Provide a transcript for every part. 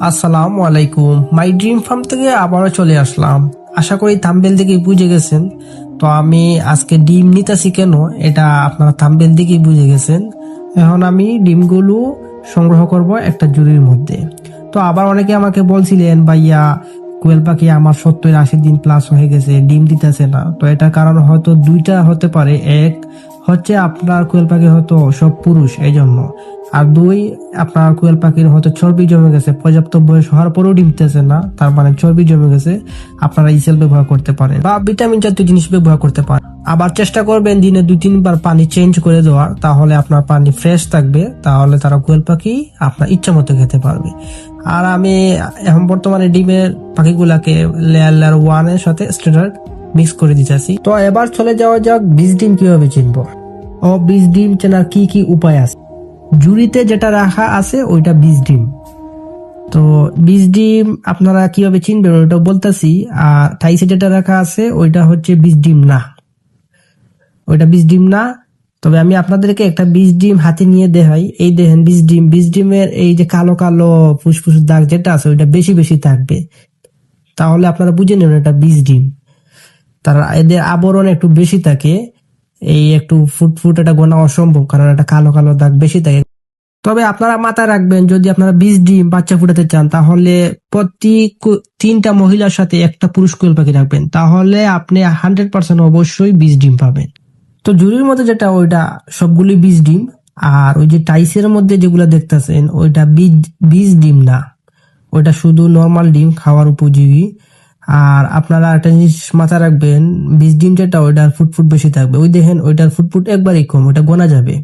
আসসালামু আলাইকুম। My dream farm থেকে আবারও চলে আসলাম। আশা করি থাম্বেল দিকেই বুঝে গেছেন। তো আমি আজকে ডিম নিতেছি কেন? এটা আপনারা থাম্বেল দিকেই বুঝে গেছেন। এখন আমি ডিমগুলো সংগ্রহ করব একটা জুড়ির মধ্যে। তো আবার অনেকে আমাকে বলছিলেন, ভাইয়া, কোয়েল পাখি আমার সত্তর আশি দিন প্লাস হয়ে গেছে, ডিম দিতেছে না। তো এটার কারণ হয়তো দুইটা হতে পারে। এক হচ্ছে আপনার কোয়েল পাখি হয়তো সব পুরুষ এই জন্য আর দুই, আপনার কোয়েল পাখির হয়তো চর্বি জমে গেছে, পর্যাপ্ত বয়স হওয়ার পরেও ডিমতেছে না, তার মানে চর্বি জমে গেছে, আপনারা ইসেল ব্যবহার করতে পারেন বা ভিটামিন জাতীয় জিনিস ব্যবহার করতে পারেন। আবার চেষ্টা করবেন দিনে দুই, তিনবার পানি চেঞ্জ করে দেওয়ার, তাহলে আপনার পানি ফ্রেশ থাকবে, তাহলে তারা কোয়েল পাখি আপনার ইচ্ছা মতো খেতে পারবে। আর আমি এখন বর্তমানে ডিমের পাখিগুলাকে লেয়ার লেয়ার ওয়ানের সাথে স্ট্যান্ডার্ড মিক্স করে দিতেছি তো এবার চলে যাওয়া যাক বীজ ডিম কীভাবে চিনবো। ও বীজ ডিম চেনার কি কি উপায় আছে? জুড়িতে যেটা রাখা আছে, ওইটা বীজ ডিম। তো বীজ ডিম আপনারা কীভাবে চিনবেন? ওইটা বলতেছি আর টাইসে যেটা রাখা আছে, ওইটা হচ্ছে বীজ ডিম না। ওইটা বীজ ডিম না। তবে আমি আপনাদেরকে একটা বীজ ডিম হাতে নিয়ে দেখাই। এই দেখেন বীজ ডিম। বীজ ডিমের এই যে কালো কালো ফুসফুস দাগ যেটা আছে, ওইটা বেশি বেশি থাকবে। তাহলে আপনারা বুঝে নেবেন এটা বীজ ডিম। তারা এদের আবরণ একটু বেশি থাকে। এই একটু ফুট ফুট এটা গোনা অসম্ভব, কারণ এটা কালো কালো দাগ বেশি থাকে তবে আপনারা মাথায় রাখবেন, যদি আপনারা বীজ, ডিম, বাচ্চা ফুটাতে চান, তাহলে প্রতি তিনটা মহিলার সাথে একটা পুরুষ কোয়েল পাখি রাখবেন। তাহলে আপনি হান্ড্রেড পার্সেন্ট অবশ্যই বীজ, ডিম পাবেন। তো জুরির মধ্যে যেটা, ওইটা সবগুলি বীজ, ডিম। আর ওই যে টাইসের মধ্যে যেগুলো দেখতেছেন, ওইটা বীজ বীজ, ডিম না। ওইটা শুধু নর্মাল ডিম, খাওয়ার উপযোগী। আর আপনারা একটা জিনিস মাথায় রাখবেন, বীজ ডিম যেটা ওইটার ফুটফুট বেশি থাকবে। ওই দেখেন, ওইটার ফুটফুট একবারই কম ওইটা গোনা যাবে।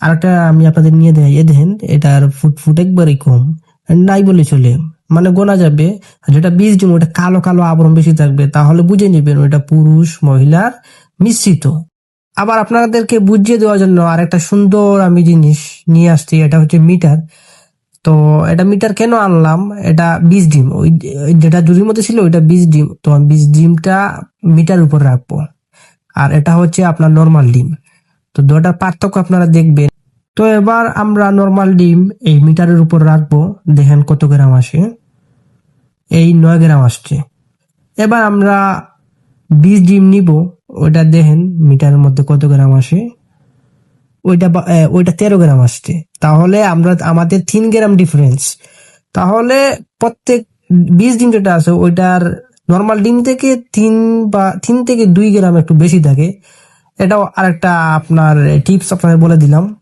আর একটা আমি আপনাদের নিয়ে দেখাই এ দেখেন, এটার ফুটফুট একবারই কম। নাই বলে চলে মানে গোনা যাবে। আর যেটা বীজ ডিম, ওটা কালো কালো আবরণ বেশি থাকবে, তাহলে বুঝে নেবেন ওইটা পুরুষ, মহিলার মিশ্রিত। আবার আপনাদেরকে বুঝিয়ে দেওয়ার জন্য আর একটা সুন্দর আমি জিনিস নিয়ে আসছি, এটা হচ্ছে মিটার। তো এটা মিটার কেন আনলাম? এটা বীজ ডিম। ওই যেটা জুড়ির মধ্যে ছিল, ওইটা বীজ ডিম। তো আমি বীজ ডিমটা মিটার উপর রাখব। আর এটা হচ্ছে আপনার নর্মাল ডিম। তো দুটার পার্থক্য আপনারা দেখবেন। তো এবার আমরা নর্মাল ডিম এই মিটারের উপর রাখব। দেখেন কত গ্রাম আসে। এই নয় গ্রাম আসছে। এবার আমরা বীজ ডিম নিব। ওটা দেখেন মিটারের মধ্যে কত গ্রাম আসে। ওইটা ওইটা তেরো গ্রাম আসছে। তাহলে আমরা, আমাদের তিন গ্রাম ডিফারেন্স তাহলে প্রত্যেক বিশ ডিম যেটা আছে, ওইটার নর্মাল ডিম থেকে তিন বা, তিন থেকে দুই গ্রাম একটু বেশি থাকে। এটাও আরেকটা আপনার টিপস আপনাদের বলে দিলাম।